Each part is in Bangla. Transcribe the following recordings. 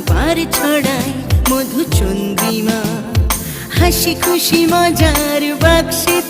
আবার ছড়ায় মধু চন্দ্রিমা হাসি খুশি মজার বাক্সেতে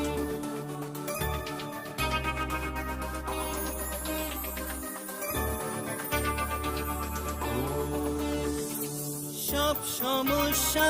সমস্যা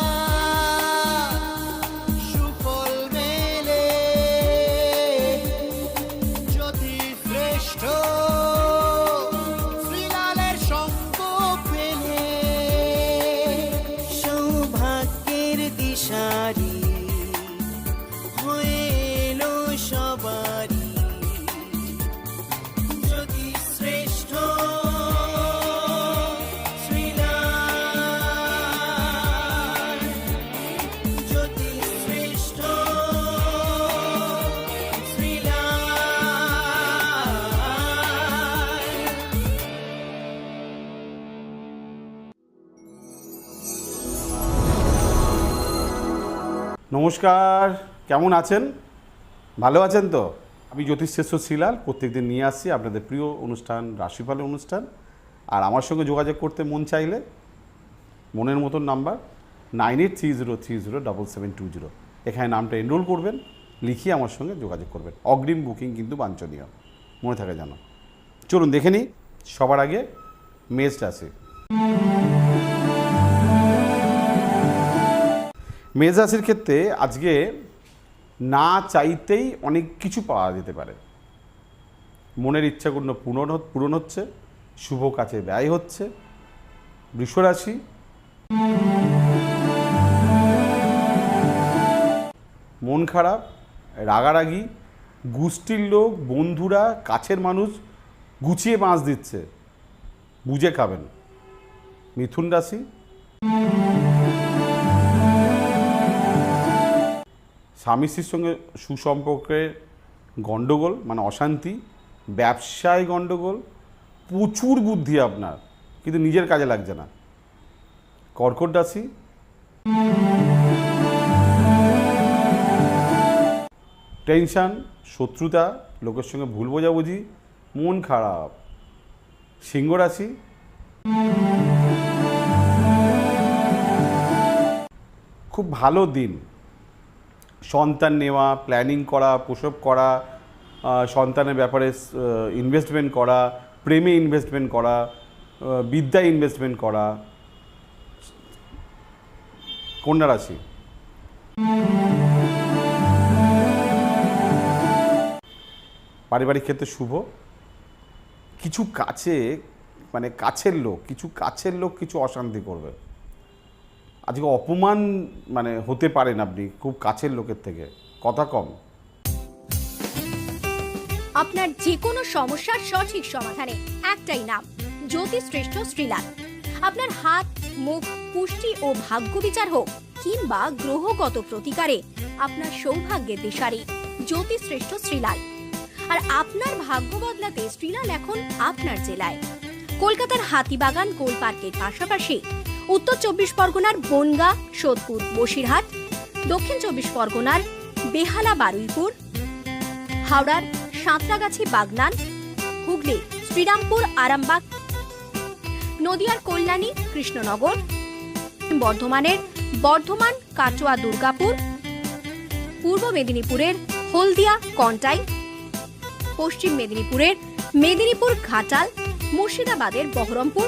নমস্কার, কেমন আছেন? ভালো আছেন তো? আমি জ্যোতিষশ্রেষ্ঠ শ্রীলাল প্রত্যেকদিন নিয়ে আসছি আপনাদের প্রিয় অনুষ্ঠান, রাশিফলের অনুষ্ঠান। আর আমার সঙ্গে যোগাযোগ করতে মন চাইলে, মনের মতন number nine eight three zero three zero double seven two zero. এখানে নামটা এনরোল করবেন, লিখিয়ে আমার সঙ্গে যোগাযোগ করবেন। অগ্রিম বুকিং কিন্তু বাঞ্ছনীয়। মনে থাকে জানো চলুন দেখে নিই, সবার আগে মেজ রাশি মেষ রাশির ক্ষেত্রে আজকে না চাইতেই অনেক কিছু পাওয়া যেতে পারে। মনের ইচ্ছাগুলো পূরণ পূরণ হচ্ছে, শুভ কাজে ব্যয় হচ্ছে বৃষরাশি মন খারাপ, রাগারাগি, গোষ্ঠীর লোক, বন্ধুরা, কাছের মানুষ গুছিয়ে বাঁশ দিচ্ছে। বুঝে খাবেন। মিথুন রাশি। স্বামী স্ত্রীর সঙ্গে সুসম্পর্কের গণ্ডগোল মানে অশান্তি, ব্যবসায় গণ্ডগোল, প্রচুর বুদ্ধি আপনার, কিন্তু নিজের কাজে লাগছে না। কর্কট রাশি। টেনশন, শত্রুতা, লোকের সঙ্গে ভুল বোঝাবুঝি, মন খারাপ। সিংহ রাশি। খুব ভালো দিন। সন্তান নেওয়া প্ল্যানিং করা প্রসব করা সন্তানের ব্যাপারে ইনভেস্টমেন্ট করা, প্রেমে ইনভেস্টমেন্ট করা বিদ্যায় ইনভেস্টমেন্ট করা। কন্যা রাশি। পারিবারিক ক্ষেত্রে শুভ। কিছু কাছে মানে কাছের লোক, কিছু কাছের লোক কিছু অশান্তি করবে। আজকে অপমান মানে হতে পারেন আপনি খুব কাছের লোকের থেকে। কথা কম। আপনার যে কোনো সমস্যার সঠিক সমাধানে একটাই নাম জ্যোতিশ্রেষ্ঠ শ্রীলাল। আপনার হাত, মুখ, পুষ্টি ও ভাগ্য বিচার হোক কিংবা গ্রহগত প্রতিকারে আপনার সৌভাগ্যের দিশারি জ্যোতিশ্রেষ্ঠ শ্রীলাল। আর আপনার ভাগ্য বদলাতে শ্রীলাল এখন আপনার জেলায়। কলকাতার হাতিবাগান কোল পার্কের পাশাপাশি উত্তর চব্বিশ পরগনার বনগা, সোদপুর, বসিরহাট, দক্ষিণ চব্বিশ পরগনার বেহালা, বারুইপুর, হাওড়ার সাঁতরাগাছি, বাগনান, হুগলি, শ্রীরামপুর, আরামবাগ, নদিয়ার কল্যাণী, কৃষ্ণনগর, বর্ধমানের বর্ধমান, কাটোয়া, দুর্গাপুর, পূর্ব মেদিনীপুরের হলদিয়া, কন্টাই, পশ্চিম মেদিনীপুরের মেদিনীপুর, ঘাটাল, মুর্শিদাবাদের Baharampur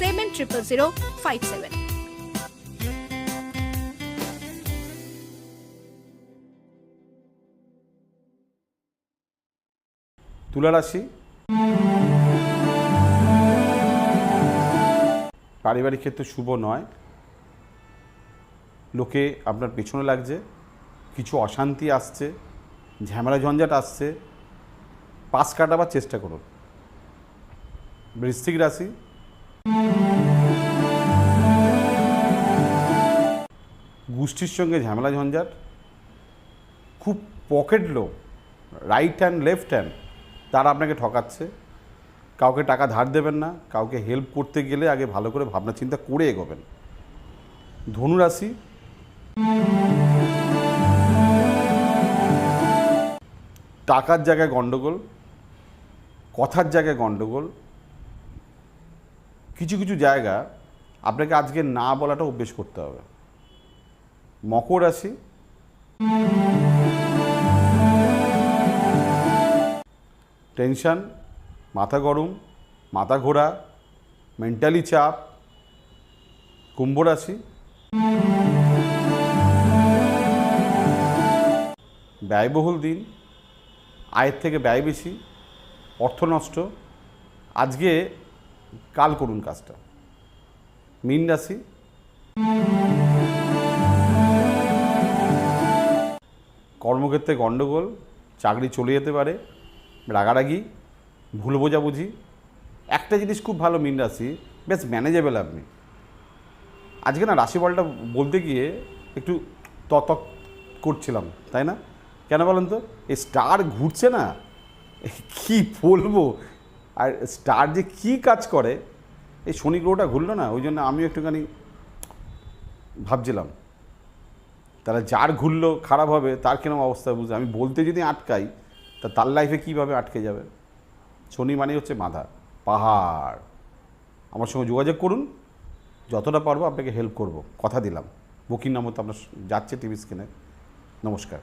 seven triple zero five seven তুলা রাশি পারিবারিক ক্ষেত্রে শুভ নয়। লোকে আপনার পেছনে লাগছে, কিছু অশান্তি আসছে, ঝামেলা ঝঞ্ঝাট আসছে, পাশ কাটাবার চেষ্টা করুন। বৃশ্চিক রাশি গোষ্ঠীর সঙ্গে ঝামেলা ঝঞ্ঝাট, খুব পকেট লোক রাইট হ্যান্ড লেফট হ্যান্ড তারা আপনাকে ঠকাচ্ছে। কাউকে টাকা ধার দেবেন না, কাউকে হেল্প করতে গেলে আগে ভালো করে ভাবনা চিন্তা করে এগোবেন। ধনুরাশি, টাকার জায়গায় গণ্ডগোল কথার জায়গায় গন্ডগোল কিছু কিছু জায়গা আপনাকে আজকে না বলাটা অভ্যেস করতে হবে। মকর রাশি টেনশন, মাথা গরম, মাথা ঘোরা, মেন্টালি চাপ, কুম্ভ রাশি ব্যয়বহুল দিন, আয়ের থেকে ব্যয় বেশি অর্থ নষ্ট আজকে কাল করুন কাজটা। মীন রাশি। কর্মক্ষেত্রে গণ্ডগোল চাকরি চলে যেতে পারে, রাগারাগি, ভুল বোঝাবুঝি। একটা জিনিস খুব ভালো মিন রাশি, বেশ ম্যানেজেবল আপনি। আজকে না রাশিফলটা বলতে গিয়ে একটু ততক করছিলাম, তাই না? কেন বলেন তো? এই স্টার ঘুরছে না, কি বলব? আর স্টার যে কি কাজ করে, এই শনি গ্রহটা ঘুরলো না, ওই জন্য আমিও একটুখানি ভাবছিলাম, তাহলে যার ঘুরলো খারাপ হবে, তার কিরম অবস্থা বুঝে, আমি বলতে যদি আটকাই, তা তার লাইফে কীভাবে আটকে যাবে? শনি মানে হচ্ছে মাথা পাহাড়। আমার সঙ্গে যোগাযোগ করুন, যতটা পারব আপনাকে হেল্প করব, কথা দিলাম। বুকিং নাম্বার তো আপনার যাচ্ছে টিভি স্ক্রিনে নমস্কার।